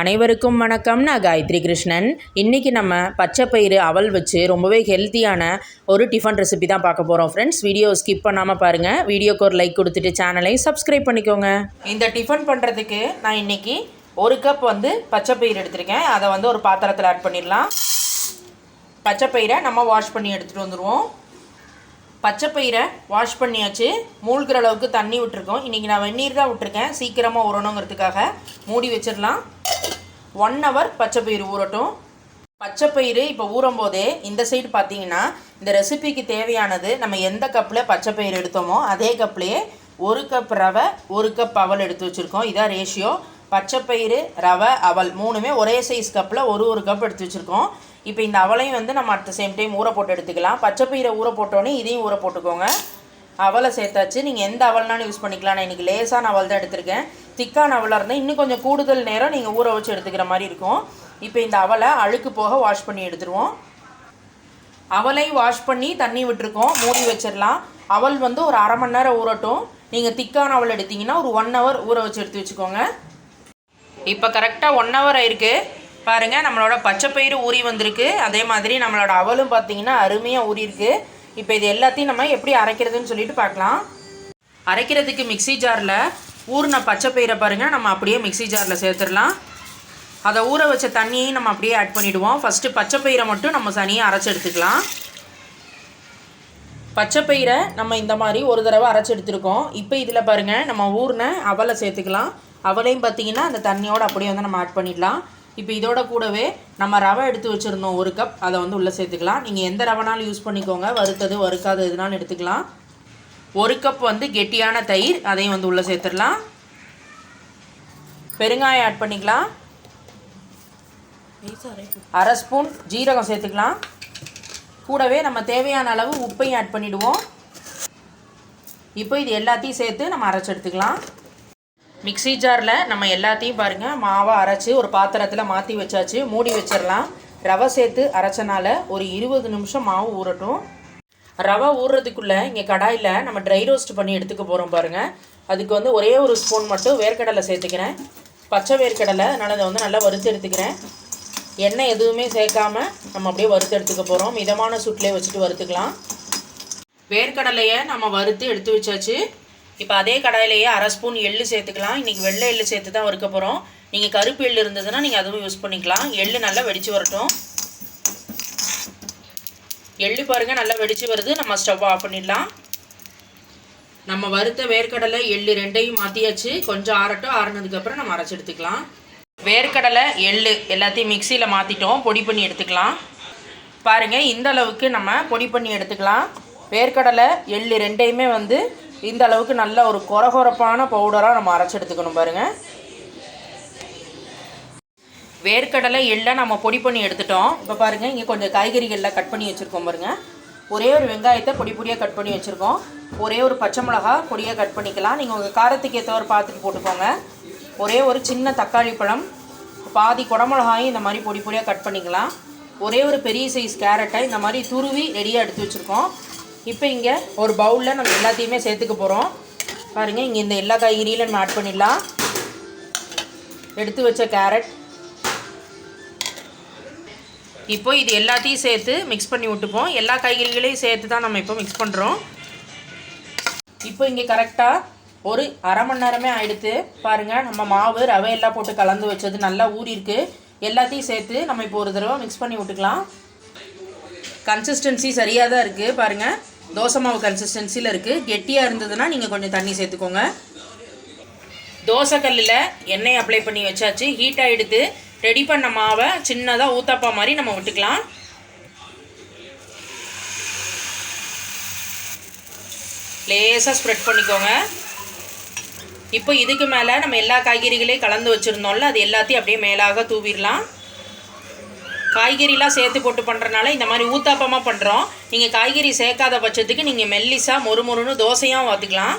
அனைவருக்கும் வணக்கம். நான் காயத்ரி கிருஷ்ணன். இன்றைக்கி நம்ம பச்சைப்பயிறு அவல் வச்சு ரொம்பவே ஹெல்த்தியான ஒரு டிஃபன் ரெசிபி தான் பார்க்க போகிறோம் ஃப்ரெண்ட்ஸ் வீடியோ ஸ்கிப் பண்ணாமல் பாருங்கள் வீடியோக்கு ஒரு லைக் கொடுத்துட்டு சேனலை சப்ஸ்கிரைப் பண்ணிக்கோங்க. இந்த டிஃபன் பண்ணுறதுக்கு நான் இன்றைக்கி ஒரு கப் வந்து பச்சைப்பயிறு எடுத்திருக்கேன். அதை வந்து ஒரு பாத்திரத்தில் ஆட் பண்ணிடலாம். பச்சைப்பயிரை நம்ம வாஷ் பண்ணி எடுத்துகிட்டு வந்துடுவோம் பச்சைப்பயிரை வாஷ் பண்ணியாச்சு. மூழ்கிற அளவுக்கு தண்ணி விட்டுருக்கோம். இன்றைக்கி நான் வெந்நீர் தான் விட்டுருக்கேன். சீக்கிரமாக உரணுங்கிறதுக்காக மூடி வச்சிடலாம். ஒன் ஹவர் பச்சைப்பயிறு ஊறட்டும். பச்சைப்பயிறு இப்போ ஊறும் போதே இந்த சைடு பார்த்தீங்கன்னா இந்த ரெசிபிக்கு தேவையானது நம்ம எந்த கப்பில் பச்சைப்பயிறு எடுத்தோமோ அதே கப்லேயே ஒரு கப் ரவை ஒரு கப் அவல் எடுத்து வச்சுருக்கோம். இதான் ரேஷியோ பச்சைப்பயிறு ரவை அவல் மூணுமே ஒரே சைஸ் கப்பில் ஒரு ஒரு கப் எடுத்து வச்சுருக்கோம். இப்போ இந்த அவலையும் வந்து நம்ம அட் த சேம் டைம் ஊற போட்டு எடுத்துக்கலாம். பச்சைப்பயிரை ஊற போட்டோன்னே இதையும் ஊற போட்டுக்கோங்க. அவலை சேர்த்தாச்சு. நீங்கள் எந்த அவல்னாலும் யூஸ் பண்ணிக்கலாம் நான் இன்றைக்கி லேசான அவல் தான் எடுத்திருக்கேன். திக்கான அவலாக இருந்தால் இன்னும் கொஞ்சம் கூடுதல் நேரம் நீங்கள் ஊற வச்சு எடுத்துக்கிற மாதிரி இருக்கும். இப்போ இந்த அவலை அழுக்கு போக வாஷ் பண்ணி எடுத்துருவோம். அவலை வாஷ் பண்ணி தண்ணி விட்டுருக்கோம். மூடி வச்சிடலாம். அவல் வந்து ஒரு அரை மணி நேரம் ஊறட்டும். நீங்கள் திக்கான அவல் எடுத்தீங்கன்னா ஒரு ஒன் ஹவர் ஊற வச்சு எடுத்து வச்சுக்கோங்க. இப்போ கரெக்டாக ஒன் ஹவர் ஆயிருக்கு. பாருங்கள் நம்மளோட பச்சைப்பயிறு ஊறி வந்திருக்கு. அதே மாதிரி நம்மளோட அவலும் பார்த்தீங்கன்னா அருமையாக ஊறியிருக்கு. இப்போ இது எல்லாத்தையும் நம்ம எப்படி அரைக்கிறதுன்னு சொல்லிட்டு பார்க்கலாம். அரைக்கிறதுக்கு மிக்ஸி ஜாரில் ஊறின பச்சைப்பயிரை பாருங்கள் நம்ம அப்படியே மிக்ஸி ஜாரில் சேர்த்துடலாம். அதை ஊற வச்ச தண்ணியையும் நம்ம அப்படியே ஆட் பண்ணிவிடுவோம் ஃபஸ்ட்டு பச்சைப்பயிரை மட்டும் நம்ம தனியாக அரைச்சி எடுத்துக்கலாம். பச்சை பயிரை நம்ம இந்த மாதிரி ஒரு தடவை அரைச்சி எடுத்துருக்கோம். இப்போ இதில் பாருங்கள் நம்ம ஊர்ன அவலை சேர்த்துக்கலாம். அவலையும் பார்த்திங்கன்னா அந்த தண்ணியோடு அப்படியே வந்து நம்ம ஆட் பண்ணிடலாம். இப்போ இதோட கூடவே நம்ம ரவை எடுத்து வச்சுருந்தோம். ஒரு கப் அதை வந்து உள்ளே சேர்த்துக்கலாம். நீங்கள் எந்த ரவைனாலும் யூஸ் பண்ணிக்கோங்க. வறுத்தது வறுக்காது எதுனாலும் எடுத்துக்கலாம். ஒரு கப் வந்து கெட்டியான தயிர் அதையும் வந்து உள்ளே சேர்த்துடலாம். பெருங்காயம் ஆட் பண்ணிக்கலாம். அரை ஸ்பூன் ஜீரகம் சேர்த்துக்கலாம். கூடவே நம்ம தேவையான அளவு உப்பையும் ஆட் பண்ணிவிடுவோம் இப்போ இது எல்லாத்தையும் சேர்த்து நம்ம அரைச்சி எடுத்துக்கலாம். மிக்ஸி ஜாரில் நம்ம எல்லாத்தையும் பாருங்கள் மாவை அரைச்சி ஒரு பாத்திரத்தில் மாற்றி வச்சாச்சு. மூடி வச்சிடலாம். ரவை சேர்த்து அரைச்சனால ஒரு இருபது நிமிஷம் மாவு ஊறட்டும். ரவை ஊறுறதுக்குள்ளே இங்கே கடாயில் நம்ம ட்ரை ரோஸ்ட் பண்ணி எடுத்துக்க போகிறோம் பாருங்கள் அதுக்கு வந்து ஒரே ஒரு ஸ்பூன் மட்டும் வேர்க்கடலை சேர்த்துக்கிறேன். பச்சை வேர்க்கடலை அதனால் அதை வந்து நல்லா வறுத்து எடுத்துக்கிறேன். எண்ணெய் எதுவுமே சேர்க்காம நம்ம அப்படியே வறுத்து எடுத்துக்க போகிறோம் மிதமான சுட்டிலே வச்சுட்டு வறுத்துக்கலாம். வேர்க்கடலையை நம்ம வறுத்து எடுத்து வச்சாச்சு. இப்போ அதே கடாயிலேயே அரை ஸ்பூன் எள்ளு சேர்த்துக்கலாம். இன்றைக்கி வெள்ளை எள்ளு சேர்த்து தான் வறுக்க போகிறோம் நீங்கள் கருப்பு எள்ளு இருந்ததுன்னா நீங்கள் அதுவும் யூஸ் பண்ணிக்கலாம். எள்ளு நல்லா வெடித்து வரட்டும். எள்ளு பாருங்கள் நல்லா வெடித்து வருது. நம்ம ஸ்டவ் ஆஃப் பண்ணிடலாம். நம்ம வறுத்த வேர்க்கடலை எள்ளு ரெண்டையும் மாற்றியாச்சு கொஞ்சம் ஆறட்டும். ஆறுனதுக்கப்புறம் நம்ம அரைச்சி எடுத்துக்கலாம். வேர்க்கடலை எள்ளு எல்லாத்தையும் மிக்சியில் மாற்றிட்டோம் பொடி பண்ணி எடுத்துக்கலாம். பாருங்கள் இந்த அளவுக்கு நம்ம பொடி பண்ணி எடுத்துக்கலாம். வேர்க்கடலை எள்ளு ரெண்டையுமே வந்து இந்த அளவுக்கு நல்ல ஒரு கொரகொரப்பான பவுடராக நம்ம அரைச்சி எடுத்துக்கணும் பாருங்கள் வேர்க்கடலை எள்ளை நம்ம பொடி பண்ணி எடுத்துட்டோம். இப்போ பாருங்கள் இங்கே கொஞ்சம் காய்கறிகளில் கட் பண்ணி வச்சுருக்கோம் பாருங்கள் ஒரே ஒரு வெங்காயத்தை பொடி பொடியாக கட் பண்ணி வச்சுருக்கோம். ஒரே ஒரு பச்சை மிளகா பொடியாக கட் பண்ணிக்கலாம். நீங்கள் உங்கள் காரத்துக்கு ஏற்றவர் பார்த்துட்டு போட்டுக்கோங்க. ஒரே ஒரு சின்ன தக்காளி பழம் பாதி குடமிளகாயும் இந்த மாதிரி பொடி பொடியாக கட் பண்ணிக்கலாம். ஒரே ஒரு பெரிய சைஸ் கேரட்டை இந்த மாதிரி துருவி ரெடியாக எடுத்து வச்சுருக்கோம். இப்போ இங்கே ஒரு பவுலில் நம்ம எல்லாத்தையுமே சேர்த்துக்க போகிறோம் பாருங்கள் இங்கே இந்த எல்லா காய்கறியிலும் நம்ம ஆட் பண்ணிடலாம். எடுத்து வச்ச கேரட் இப்போ இது எல்லாத்தையும் சேர்த்து மிக்ஸ் பண்ணி விட்டுப்போம். எல்லா காய்கறிகளையும் சேர்த்து தான் நம்ம இப்போ மிக்ஸ் பண்ணுறோம் இப்போ இங்கே கரெக்டாக ஒரு அரை மணி நேரமே ஆயிடுத்து. பாருங்கள் நம்ம மாவு ரவை எல்லாம் போட்டு கலந்து வச்சது நல்லா ஊறிருக்கு எல்லாத்தையும் சேர்த்து நம்ம இப்போ ஒரு தடவை மிக்ஸ் பண்ணி விட்டுக்கலாம். கன்சிஸ்டன்சி சரியாக தான் இருக்குது பாருங்கள் தோசை மாவு கன்சிஸ்டன்சியில் இருக்குது கெட்டியாக இருந்ததுன்னா நீங்கள் கொஞ்சம் தண்ணி சேர்த்துக்கோங்க. தோசை கல்லில் எண்ணெய் அப்ளை பண்ணி வச்சாச்சு. ஹீட் ஆகிடுது ரெடி பண்ண மாவை சின்னதாக ஊத்தப்பா மாதிரி நம்ம விட்டுக்கலாம். லேசாக ஸ்ப்ரெட் பண்ணிக்கோங்க. இப்போ இதுக்கு மேலே நம்ம எல்லா காய்கறிகளையும் கலந்து வச்சுருந்தோம்ல அது எல்லாத்தையும் அப்படியே மேலாக தூவிடலாம். காய்கறிலாம் சேர்த்து போட்டு பண்ணுறனால இந்த மாதிரி ஊத்தாப்பமாக பண்ணுறோம் நீங்கள் காய்கறி சேர்க்காத பட்சத்துக்கு நீங்கள் மெல்லிஸாக மொறு மொறுன்னு தோசையாக பார்த்துக்கலாம்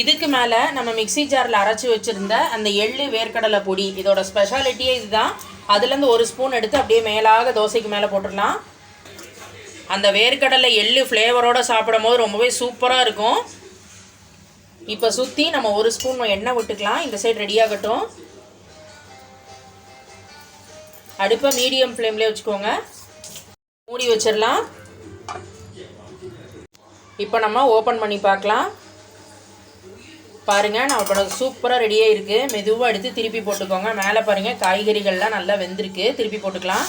இதுக்கு மேலே நம்ம மிக்ஸி ஜாரில் அரைச்சி வச்சுருந்த அந்த எள்ளு வேர்க்கடலை பொடி இதோட ஸ்பெஷாலிட்டியே இதுதான். அதுலேருந்து ஒரு ஸ்பூன் எடுத்து அப்படியே மேலாக தோசைக்கு மேலே போட்டுடலாம். அந்த வேர்க்கடலை எள்ளு ஃப்ளேவரோடு சாப்பிடும் போது ரொம்பவே சூப்பராக இருக்கும். இப்போ சுற்றி நம்ம ஒரு ஸ்பூன் எண்ணெய் விட்டுக்கலாம். இந்த சைடு ரெடியாகட்டும் அடுப்பை மீடியம் ஃப்ளேம்லேயே வச்சுக்கோங்க. மூடி வச்சிடலாம். இப்போ நம்ம ஓப்பன் பண்ணி பார்க்கலாம். பாருங்கள் நம்ம இப்போ சூப்பராக ரெடியாக இருக்குது மெதுவாக எடுத்து திருப்பி போட்டுக்கோங்க. மேலே பாருங்கள் காய்கறிகள்லாம் நல்லா வெந்திருக்கு. திருப்பி போட்டுக்கலாம்.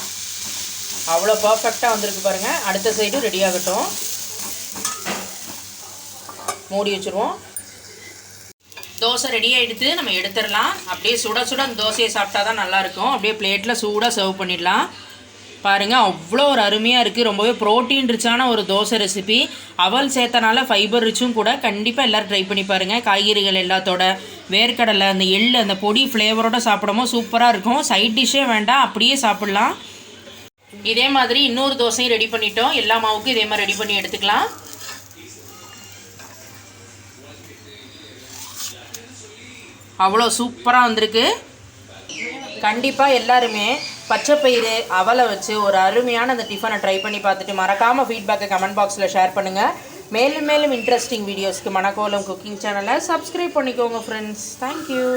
அவ்வளோ பர்ஃபெக்டாக வந்திருக்கு பாருங்கள் அடுத்த சைடும் ரெடி ஆகட்டும். மூடி வச்சுருவோம். தோசை ரெடி ஆகிடுது நம்ம எடுத்துடலாம். அப்படியே சுட சுட அந்த தோசையை சாப்பிட்டா தான் நல்லாயிருக்கும் அப்படியே பிளேட்டில் சூடாக சர்வ் பண்ணிடலாம். பாருங்கள் அவ்வளோ ஒரு அருமையாக இருக்குது ரொம்பவே ப்ரோட்டீன் ரிச்சான ஒரு தோசை ரெசிபி அவல் சேர்த்தனால ஃபைபர் ரிச்சும் கூட கண்டிப்பாக எல்லோரும் ட்ரை பண்ணி பாருங்கள் காய்கறிகள் எல்லாத்தோட வேர்க்கடலை அந்த எள் அந்த பொடி ஃப்ளேவரோட சாப்பிடமோ சூப்பராக இருக்கும். சைட் டிஷ்ஷே வேண்டாம் அப்படியே சாப்பிட்லாம். இதே மாதிரி இன்னொரு தோசையும் ரெடி பண்ணிட்டோம். எல்லா மாவுக்கும் இதே மாதிரி ரெடி பண்ணி எடுத்துக்கலாம். அவ்வளோ சூப்பராக வந்திருக்கு. கண்டிப்பாக எல்லாருமே பச்சைப்பயிறு அவலை வச்சு ஒரு அருமையான அந்த டிஃபனை ட்ரை பண்ணி பார்த்துட்டு மறக்காமல் ஃபீட்பேக்கை கமெண்ட் பாக்ஸில் ஷேர் பண்ணுங்கள் மேலும் மேலும் இன்ட்ரெஸ்டிங் வீடியோஸ்க்கு மணக்கோலம் குக்கிங் சேனலை சப்ஸ்கிரைப் பண்ணிக்கோங்க ஃப்ரெண்ட்ஸ் தேங்க்யூ